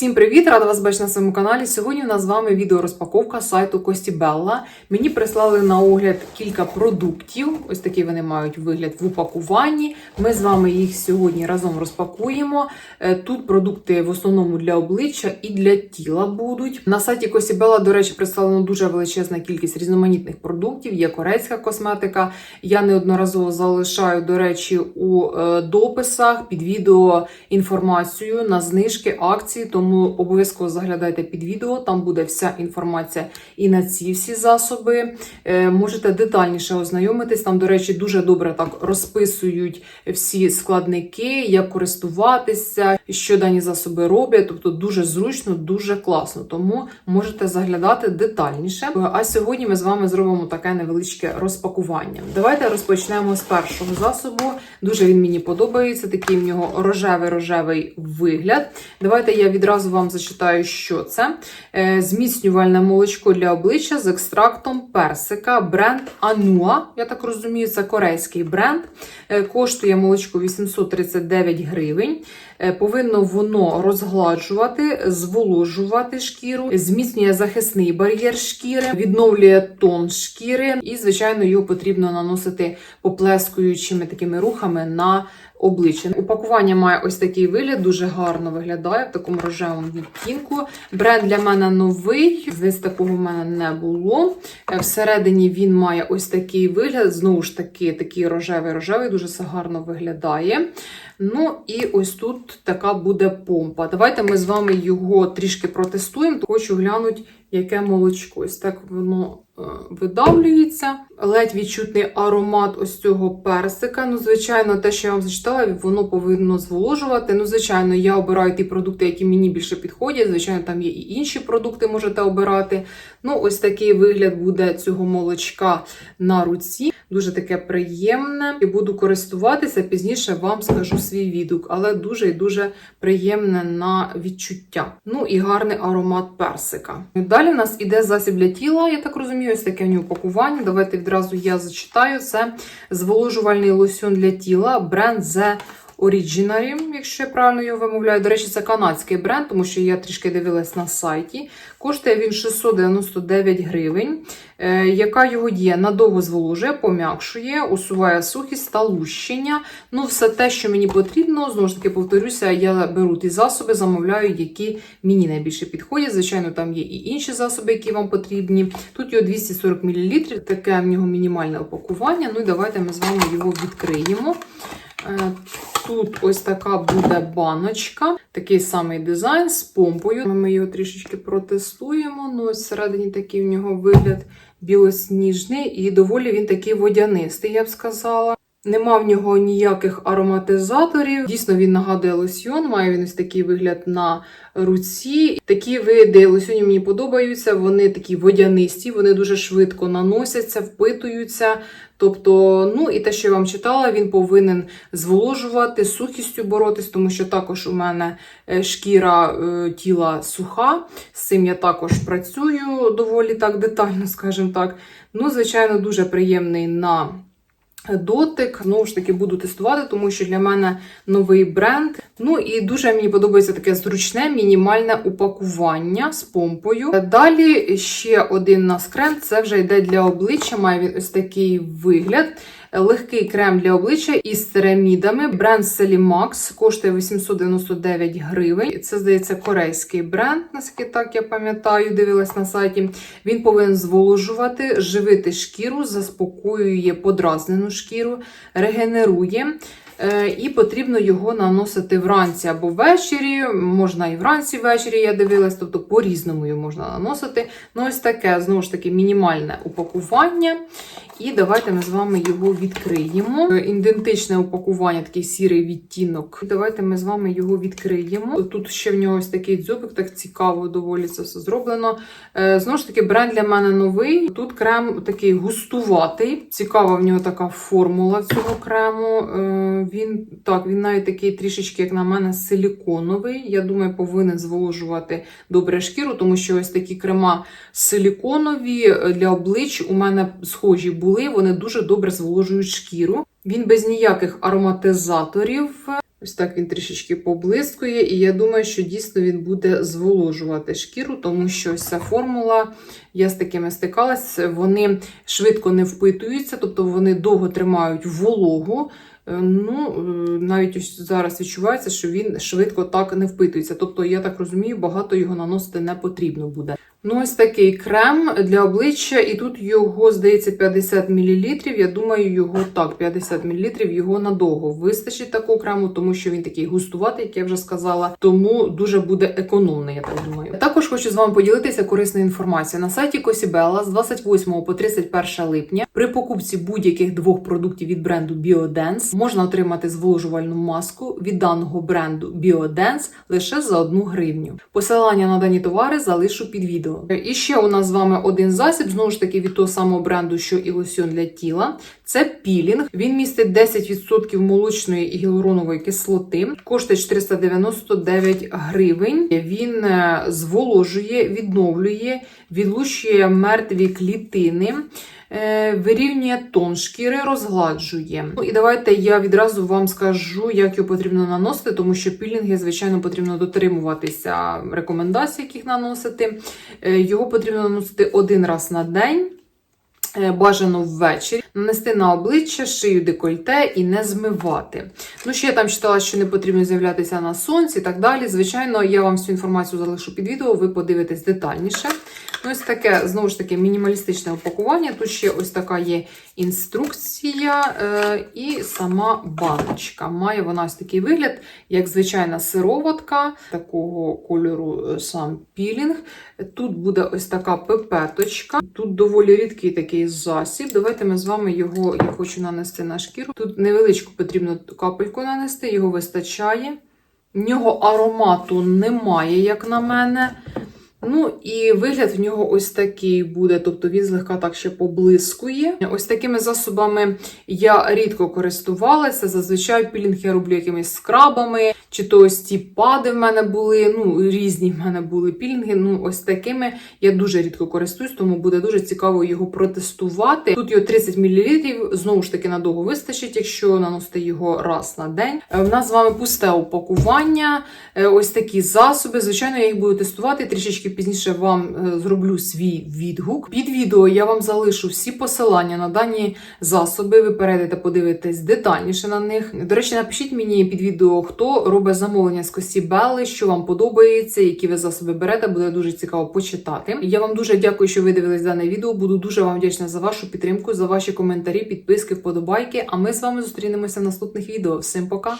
Всім привіт! Рада вас бачити на своєму каналі. Сьогодні у нас з вами відеорозпаковка сайту Кості Белла. Мені прислали на огляд кілька продуктів. Ось такі вони мають вигляд в упакуванні. Ми з вами їх сьогодні разом розпакуємо. Е, Тут продукти в основному для обличчя і для тіла будуть. На сайті Кості Белла, до речі, представлено дуже величезна кількість різноманітних продуктів. Є корейська косметика. Я неодноразово залишаю, до речі, у е, дописах під відео інформацію на знижки, акції. Тому обов'язково заглядайте під відео. Там буде вся інформація і на ці всі засоби. Е, Можете детальніше ознайомитись. Там, до речі, дуже добре так розписують всі складники, як користуватися, що дані засоби роблять. Тобто дуже зручно, дуже класно. Тому можете заглядати детальніше. А сьогодні ми з вами зробимо таке невеличке розпакування. Давайте розпочнемо з першого засобу. Дуже він мені подобається. Такий в нього рожевий-рожевий вигляд. Давайте я відразу вам зачитаю, що це. Е, Зміцнювальне молочко для обличчя з екстрактом персика. Бренд Anua. Я так розумію, це корейський бренд. Е, Коштує молочко 839 гривень. Е, Повинно воно розгладжувати, зволожувати шкіру, зміцнює захисний бар'єр шкіри, відновлює тон шкіри, і, звичайно, його потрібно наносити поплескуючими такими рухами на обличчя. Упакування має ось такий вигляд, дуже гарно виглядає в такому рожевому відтінку. Бренд для мене новий, здесь такого в мене не було. Е, Всередині він має ось такий вигляд, знову ж таки, такий рожевий-рожевий, дуже все гарно виглядає. Ну і ось тут така буде помпа. Давайте ми з вами його трішки протестуємо. Хочу глянути, яке молочко. Ось так воно видавлюється. Ледь відчутний аромат ось цього персика. Ну, звичайно, те, що я вам зачитала, воно повинно зволожувати. Ну, звичайно, я обираю ті продукти, які мені більше підходять. Звичайно, там є і інші продукти, можете обирати. Ну, ось такий вигляд буде цього молочка на руці. Дуже таке приємне. І буду користуватися. Пізніше вам скажу свій відгук, але дуже і дуже приємне на відчуття. Ну і гарний аромат персика. Далі в нас іде засіб для тіла. Я так розумію, ось таке в нього пакування. Давайте відразу я зачитаю. Це зволожувальний лосьон для тіла, бренд The Originary, якщо я правильно його вимовляю. До речі, це канадський бренд, тому що я трішки дивилась на сайті. Коштує він 699 гривень. Е, яка його діє? Надовго зволожує, пом'якшує, усуває сухість та лущення. Ну, все те, що мені потрібно, знову ж таки, повторюся, я беру ті засоби, замовляю, які мені найбільше підходять. Звичайно, там є і інші засоби, які вам потрібні. Тут його 240 мл, таке в нього мінімальне опакування. Ну і давайте ми з вами його відкриємо. Тут ось така буде баночка, такий самий дизайн з помпою. Ми його трішечки протестуємо. Ну, ось всередині такий в нього вигляд білосніжний і доволі він такий водянистий, я б сказала. Нема в нього ніяких ароматизаторів. Дійсно, він нагадує лосьйон, має він ось такий вигляд на руці. Такі види лосьонів мені подобаються. Вони такі водянисті, вони дуже швидко наносяться, впитуються. Тобто, ну і те, що я вам читала, він повинен зволожувати, сухістю боротись, тому що також у мене е, шкіра е, тіла суха. З цим я також працюю доволі так детально, скажімо так. Ну, звичайно, дуже приємний на дотик. Знову ж таки, буду тестувати, тому що для мене новий бренд. Ну і дуже мені подобається таке зручне, мінімальне упакування з помпою. Далі ще один у нас крем, це вже йде для обличчя, має він ось такий вигляд. Легкий крем для обличчя із церамідами. Бренд Selimax коштує 899 гривень. Це, здається, корейський бренд, наскільки так я пам'ятаю, дивилась на сайті. Він повинен зволожувати, живити шкіру, заспокоює подразнену шкіру, регенерує. Е, І потрібно його наносити вранці або ввечері. Можна і вранці, ввечері я дивилась, тобто по-різному його можна наносити. Ну, ось таке, знову ж таки, мінімальне упакування. І давайте ми з вами його відкриємо. Е, Ідентичне упакування, такий сірий відтінок. Давайте ми з вами його відкриємо. Тут ще в нього ось такий дзьобик, так цікаво, доволі це все зроблено. Е, Знову ж таки, бренд для мене новий. Тут крем такий густуватий. Цікава в нього така формула цього крему. Е, Він так, він навіть такий трішечки, як на мене, силіконовий. Я думаю, повинен зволожувати добре шкіру, тому що ось такі крема силіконові для облич у мене схожі були. Вони дуже добре зволожують шкіру. Він без ніяких ароматизаторів. Ось так він трішечки поблискує, і я думаю, що дійсно він буде зволожувати шкіру, тому що ось ця формула, я з такими стикалась, вони швидко не впитуються, тобто вони довго тримають вологу. Е, Ну, е, навіть ось зараз відчувається, що він швидко так не впитується. Тобто, я так розумію, багато його наносити не потрібно буде. Ну, ось такий крем для обличчя, і тут його, здається, 50 мл. Я думаю, його так, 50 мл, його надовго вистачить такого крему, тому що він такий густуватий, як я вже сказала, тому дуже буде економний, я так думаю. Також хочу з вами поділитися корисною інформацією. На сайті Косібела з 28 по 31 липня при покупці будь-яких двох продуктів від бренду Biodance можна отримати зволожувальну маску від даного бренду Biodance лише за 1 гривню. Посилання на дані товари залишу під відео. І ще у нас з вами один засіб, знову ж таки від того самого бренду, що і лосьон для тіла. Це пілінг. Він містить 10% молочної і гіалуронової кислоти. Коштує 499 гривень. Він е, зволожує, відновлює, відлущує мертві клітини. Е, Вирівнює тон шкіри, розгладжує. Ну і давайте я відразу вам скажу, як його потрібно наносити, тому що пілінги, звичайно, потрібно дотримуватися рекомендацій, яких наносити. Е, Його потрібно наносити один раз на день. е, Бажано ввечері нанести на обличчя, шию декольте і не змивати. Ну, ще я там читала, що не потрібно з'являтися на сонці і так далі. Звичайно, я вам всю інформацію залишу під відео, ви подивитесь детальніше. Ну, ось таке, знову ж таки, мінімалістичне упакування. Тут ще ось така є інструкція е, і сама баночка. Має вона ось такий вигляд, як звичайна сироватка, такого кольору е, сам пілінг. Тут буде ось така пипеточка. Тут доволі рідкий такий засіб. Давайте ми з вами його я хочу нанести на шкіру. Тут невеличку потрібно капельку нанести, його вистачає. В нього аромату немає, як на мене. Ну і вигляд в нього ось такий буде, тобто він злегка так ще поблискує. Ось такими засобами я рідко користувалася. Зазвичай пілінг я роблю якимись скрабами, чи то ось ті пади в мене були. Ну, різні в мене були пілінги. Ну, ось такими я дуже рідко користуюсь, тому буде дуже цікаво його протестувати. Тут його 30 мл, знову ж таки надовго вистачить, якщо наносити його раз на день. Е, В нас з вами пусте упакування, е, ось такі засоби. Звичайно, я їх буду тестувати трішечки пізніше вам е, зроблю свій відгук. Під відео я вам залишу всі посилання на дані засоби. Ви перейдете, подивитесь детальніше на них. До речі, напишіть мені під відео, хто робить замовлення з Кості Белли, що вам подобається, які ви засоби берете. Буде дуже цікаво почитати. Я вам дуже дякую, що ви дивились дане відео. Буду дуже вам вдячна за вашу підтримку, за ваші коментарі, підписки, вподобайки. А ми з вами зустрінемося в наступних відео. Всім пока!